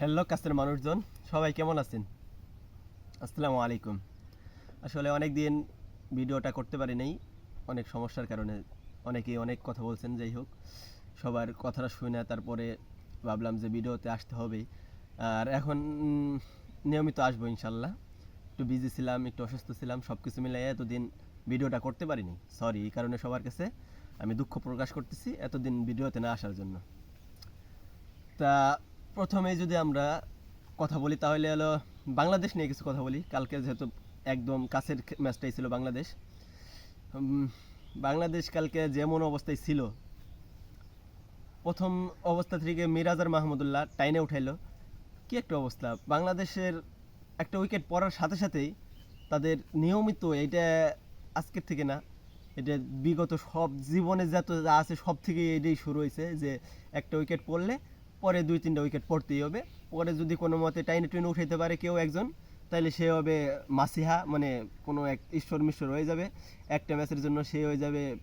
Hello কাছের মানুষজন, সবাই কেমন আছেন? আসসালামু আলাইকুম। আসলে অনেক দিন ভিডিওটা করতে পারি নাই অনেক সমস্যার কারণে অনেকেই অনেক কথা বলছেন, যাই হোক। সবার কথাটা শুনে তারপরে ভাবলাম যে ভিডিওতে আসতে হবে আর এখন নিয়মিত আসব ইনশাল্লাহ। একটু বিজি ছিলাম, একটু অসুস্থ ছিলাম সব কিছু মিলাই এতদিন ভিডিওটা করতে পারিনি। সরি এই কারণে সবার কাছে আমি দুঃখ প্রকাশ করতেছি এতদিন ভিডিওতে না আসার জন্য। তা প্রথমে যদি আমরা কথা বলি, তাহলে হলো বাংলাদেশ নিয়ে কিছু কথা বলি। কালকে যেহেতু একদম কাছের ম্যাচটাই ছিল বাংলাদেশ। বাংলাদেশ কালকে যেমন অবস্থায় ছিল, প্রথম অবস্থা থেকে মিরাজ আর মাহমুদুল্লাহ টাইনে উঠাইলো। কি একটা অবস্থা। বাংলাদেশের একটা উইকেট পড়ার সাথে সাথেই তাদের নিয়মিত এটা আজকের থেকে না এটা বিগত সব জীবনে যত যা আছে সব থেকে এটাই শুরু হয়েছে যে একটা উইকেট পড়লে পরে দুই, তিনটা উইকেট পড়তেই হবে। পরে যদি কোনো মতে টাইনে টুইনে উঠাইতে পারে কেউ একজন তাহলে সে হবে মাসিহা মানে কোনো এক ঈশ্বর মিশ্বর হয়ে যাবে। একটা ম্যাচের জন্য সে হয়ে যাবে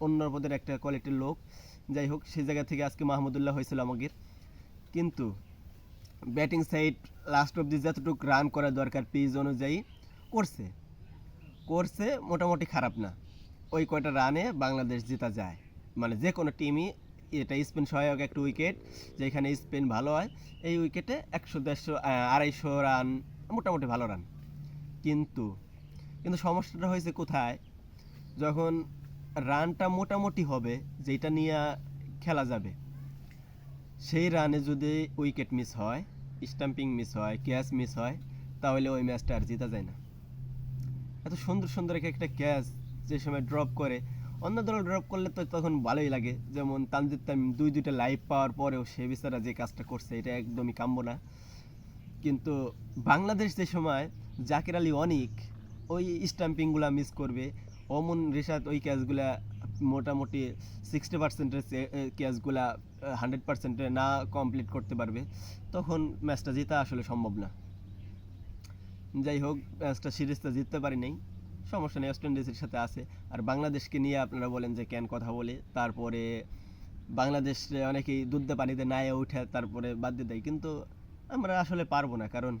অন্য পদের একটা কোয়ালিটির লোক। যাই হোক, সেই জায়গা থেকে আজকে মাহমুদুল্লাহ হয়েছিল আমাদের কিন্তু ব্যাটিং সাইড লাস্ট অব্দি যতটুকু রান করা দরকার পিচ অনুযায়ী করছে। করছে মোটামুটি খারাপ না। ওই কয়টা রানে বাংলাদেশ জেতা যায়। মানে যে কোনো টিমই এটা স্পিন সহায়ক একটা উইকেট, যেখানে স্পিন ভালো হয়। এই উইকেটে একশো দেড়শো আড়াইশো রান, মোটামুটি ভালো রান। কিন্তু কিন্তু সমস্যাটা হয়েছে কোথায়? যখন রানটা মোটামুটি হবে যেটা নিয়ে খেলা যাবে, সেই রানে যদি উইকেট মিস হয়, স্টাম্পিং মিস হয়, ক্যাচ মিস হয়, তাহলে ওই ম্যাচটা আর জেতা যায় না। এত সুন্দর সুন্দর একটা ক্যাচ যে সময় ড্রপ করে অন্য দল ড্রপ করলে তো তখন ভালোই লাগে। যেমন তানজিদ তামিম দুই দুইটা লাইভ পাওয়ার পরেও সে বিচারা যে কাজটা করছে, এটা একদমই কাম্য না। কিন্তু বাংলাদেশ যে সময় জাকির আলী অনিক ওই স্টাম্পিংগুলা মিস করবে, অমন রিশাদ ওই ক্যাচগুলা মোটামুটি সিক্সটি পার্সেন্টের ক্যাচগুলা হান্ড্রেড পার্সেন্টে না কমপ্লিট করতে পারবে, তখন ম্যাচটা জেতা আসলে সম্ভব না। যাই হোক ম্যাচটা সিরিজটা জিততে পারি নাই। সমস্যা নেই ওয়েস্ট ইন্ডিজের সাথে আছে। আর বাংলাদেশকে নিয়ে আপনারা বলেন যে কেন কথা বলে, তারপরে বাংলাদেশ অনেকেই দুধে পানিতে নায়ে উঠে, তারপরে বাদ দিয়ে দেয়। কিন্তু আমরা আসলে পারব না, কারণ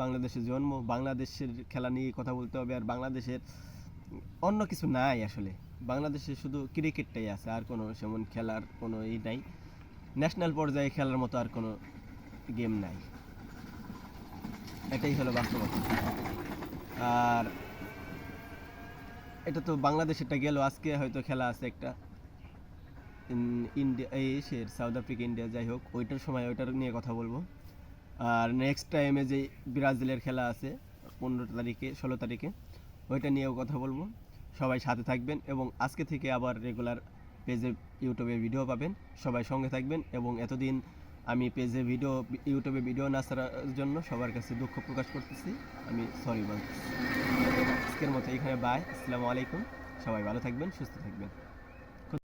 বাংলাদেশের জন্ম, বাংলাদেশের খেলা নিয়ে কথা বলতে হবে, আর বাংলাদেশের অন্য কিছু নাই আসলে। বাংলাদেশে শুধু ক্রিকেটটাই আছে, আর কোনো সেমন খেলার কোনো ই নাই। ন্যাশনাল পর্যায়ে খেলার মতো আর কোনো গেম নাই। এটাই হলো বাস্তবতা। আর এটা তো বাংলাদেশেরটা গেল, আজকে হয়তো খেলা আছে একটা ইন্ডিয়া এসের সাউথ আফ্রিকা, ইন্ডিয়া, যাই হোক, ওইটার সময় ওইটার নিয়ে কথা বলব। আর নেক্সট টাইমে যে ব্রাজিলের খেলা আছে, পনেরো তারিখে, ষোলো তারিখে, ওইটা নিয়েও কথা বলব। সবাই সাথে থাকবেন এবং আজকে থেকে আবার রেগুলার পেজে ইউটিউবে ভিডিও পাবেন। সবাই সঙ্গে থাকবেন এবং এতদিন আমি পেজে ভিডিও ইউটিউবে ভিডিও না জন্য সবার কাছে দুঃখ প্রকাশ করতেছি। আমি সরি বলতেছি। আজকের মতো এখানে বাই আসসালামু আলাইকুম। সবাই ভালো থাকবেন সুস্থ থাকবেন।